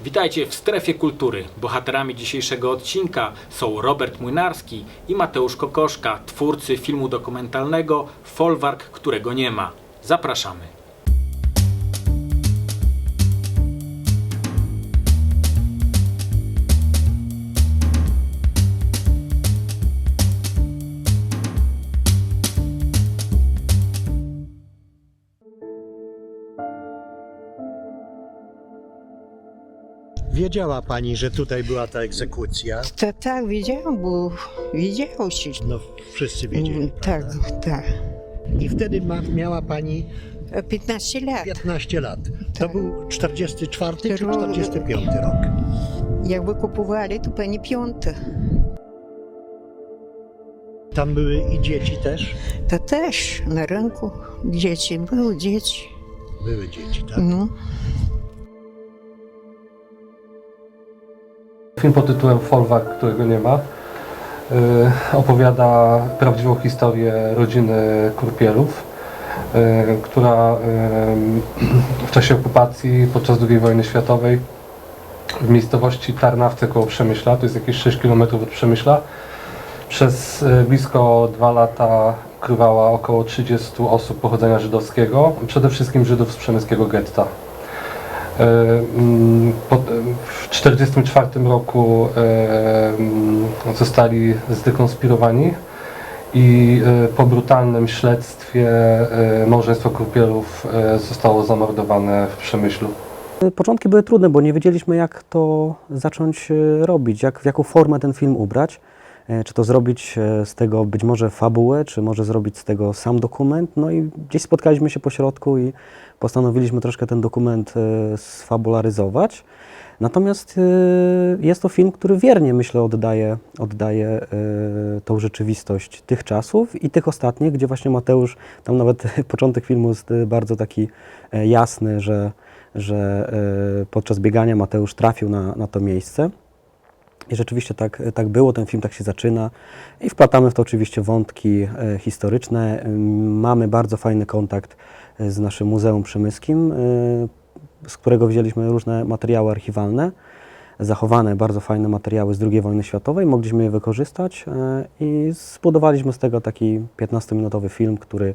Witajcie w Strefie Kultury. Bohaterami dzisiejszego odcinka są Robert Młynarski i Mateusz Kokoszka, twórcy filmu dokumentalnego Folwark, którego nie ma. Zapraszamy. Wiedziała pani, że tutaj była ta egzekucja? To tak, wiedziałam, bo wiedziało się. No wszyscy wiedzieli, mm, Tak, tak. I wtedy ma, miała pani e, 15 lat. 15 lat. To Tak. był 44 czy 45 rok? Jak wykupowali, to pani piąta. Tam były i dzieci też? To też na rynku dzieci, były dzieci. Były dzieci, tak? No, Film pod tytułem Folwark, którego nie ma, y, opowiada prawdziwą historię rodziny Kurpielów, y, która y, w czasie okupacji podczas II wojny światowej w miejscowości Tarnawce koło Przemyśla, to jest jakieś 6 km od Przemyśla, przez blisko dwa lata ukrywała około 30 osób pochodzenia żydowskiego, przede wszystkim Żydów z przemyskiego getta. E, mm, W 1944 roku e, mm, zostali zdekonspirowani i e, po brutalnym śledztwie małżeństwo Krupielów e, zostało zamordowane w Przemyślu. Początki były trudne, bo nie wiedzieliśmy, jak to zacząć robić, jak, w jaką formę ten film ubrać. E, Czy to zrobić e, z tego być może fabułę, czy może zrobić z tego sam dokument. No i gdzieś spotkaliśmy się po środku i postanowiliśmy troszkę ten dokument e, sfabularyzować. Natomiast jest to film, który wiernie, myślę, oddaje, oddaje tą rzeczywistość tych czasów i tych ostatnich, gdzie właśnie Mateusz, tam nawet początek filmu jest bardzo taki jasny, że, że podczas biegania Mateusz trafił na, na to miejsce. I rzeczywiście tak, tak było, ten film tak się zaczyna i wplatamy w to oczywiście wątki e, historyczne. Mamy bardzo fajny kontakt e, z naszym Muzeum Przemyskim, e, z którego wzięliśmy różne materiały archiwalne, zachowane bardzo fajne materiały z II wojny światowej, mogliśmy je wykorzystać i zbudowaliśmy z tego taki 15-minutowy film, który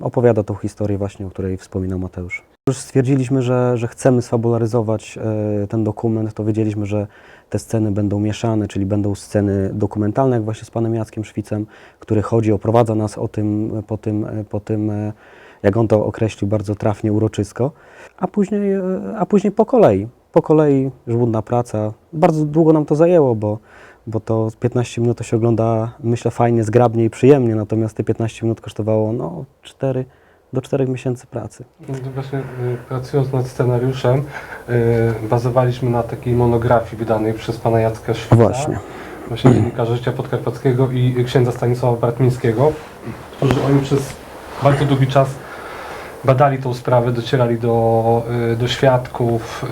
opowiada tą historię właśnie, o której wspominał Mateusz. Już stwierdziliśmy, że, że chcemy sfabularyzować e, ten dokument, to wiedzieliśmy, że te sceny będą mieszane, czyli będą sceny dokumentalne, jak właśnie z panem Jackiem Szwicem, który chodzi, oprowadza nas o tym, po tym, e, po tym e, jak on to określił bardzo trafnie, uroczysko, a później, e, a później po kolei. Po kolei żmudna praca. Bardzo długo nam to zajęło, bo, bo to 15 minut to się ogląda, myślę, fajnie, zgrabnie i przyjemnie, natomiast te 15 minut kosztowało no, 4 do 4 miesięcy pracy. Właśnie y, pracując nad scenariuszem y, bazowaliśmy na takiej monografii wydanej przez pana Jacka Szwita. Właśnie. właśnie dziennikarza życia podkarpackiego i księdza Stanisława Bartmińskiego, którzy oni przez bardzo długi czas badali tą sprawę, docierali do, y, do świadków,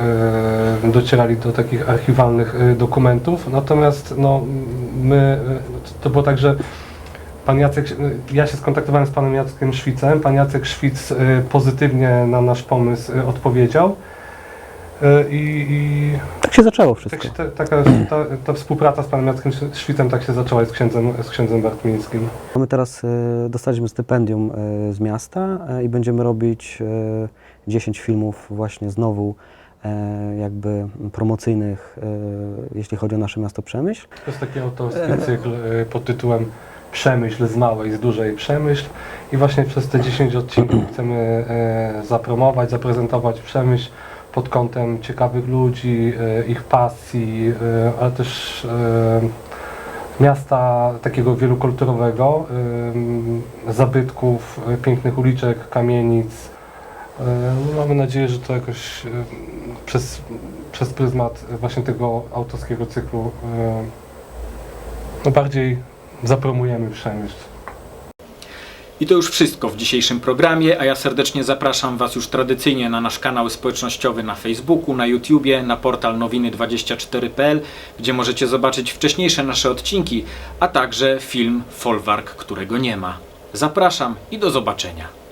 y, docierali do takich archiwalnych y, dokumentów. Natomiast no, my, to było tak, że pan Jacek, ja się skontaktowałem z panem Jackiem Szwicem, pan Jacek Szwic pozytywnie na nasz pomysł odpowiedział. Y, I, i Tak się zaczęło tak wszystko. się, ta, taka, ta, ta współpraca z panem Jackiem Szwicem tak się zaczęła z księdzem, z księdzem Bartmińskim. My teraz e, dostaliśmy stypendium e, z miasta e, i będziemy robić e, 10 filmów właśnie znowu e, jakby promocyjnych, e, jeśli chodzi o nasze miasto Przemyśl. To jest taki autorski cykl y, pod tytułem Przemyśl z małej, z dużej Przemyśl i właśnie przez te 10 odcinków chcemy y, zapromować, zaprezentować Przemyśl pod kątem ciekawych ludzi, y, ich pasji, y, ale też y, miasta takiego wielokulturowego, zabytków, pięknych uliczek, kamienic. Y, Mamy nadzieję, że to jakoś przez, przez pryzmat właśnie tego autorskiego cyklu no bardziej zapromujemy Przemyśl. I to już wszystko w dzisiejszym programie, a ja serdecznie zapraszam Was już tradycyjnie na nasz kanał społecznościowy na Facebooku, na YouTubie, na portal nowiny24.pl, gdzie możecie zobaczyć wcześniejsze nasze odcinki, a także film Folwark, którego nie ma. Zapraszam i do zobaczenia.